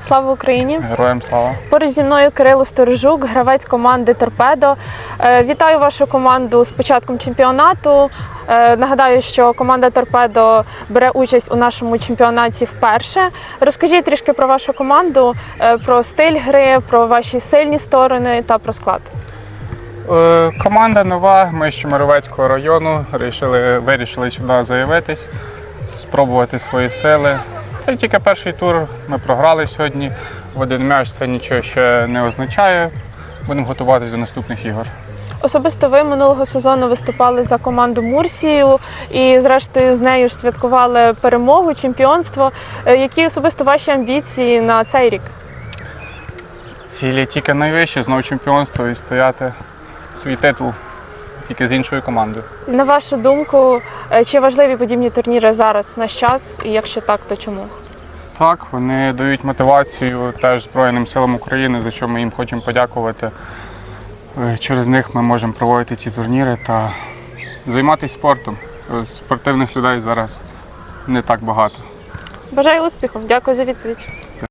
Слава Україні! Героям слава. Поруч зі мною Кирило Сторожук, гравець команди Торпедо. Е, Вітаю вашу команду з початком чемпіонату. Е, Нагадаю, що команда Торпедо бере участь у нашому чемпіонаті вперше. Розкажіть трішки про вашу команду, е, про стиль гри, про ваші сильні сторони та про склад. Команда нова. Ми з Чемеровецького району. Вирішили, вирішили сюди заявитись, спробувати свої сили. Це тільки перший тур. Ми програли сьогодні. В один м'яч це нічого ще не означає. Будемо готуватись до наступних ігор. Особисто ви минулого сезону виступали за команду Мурсію і, зрештою, з нею ж святкували перемогу, чемпіонство. Е, Які особисто ваші амбіції на цей рік? Цілі тільки найвищі, знову чемпіонство і стояти свій титул тільки з іншою командою. На вашу думку, е, чи важливі подібні турніри зараз в наш час? І якщо так, то чому? Так, вони дають мотивацію теж Збройним силам України, за що ми їм хочемо подякувати. Е, Через них ми можемо проводити ці турніри та займатися спортом. Е, Спортивних людей зараз не так багато. Бажаю успіху. Дякую за відповідь.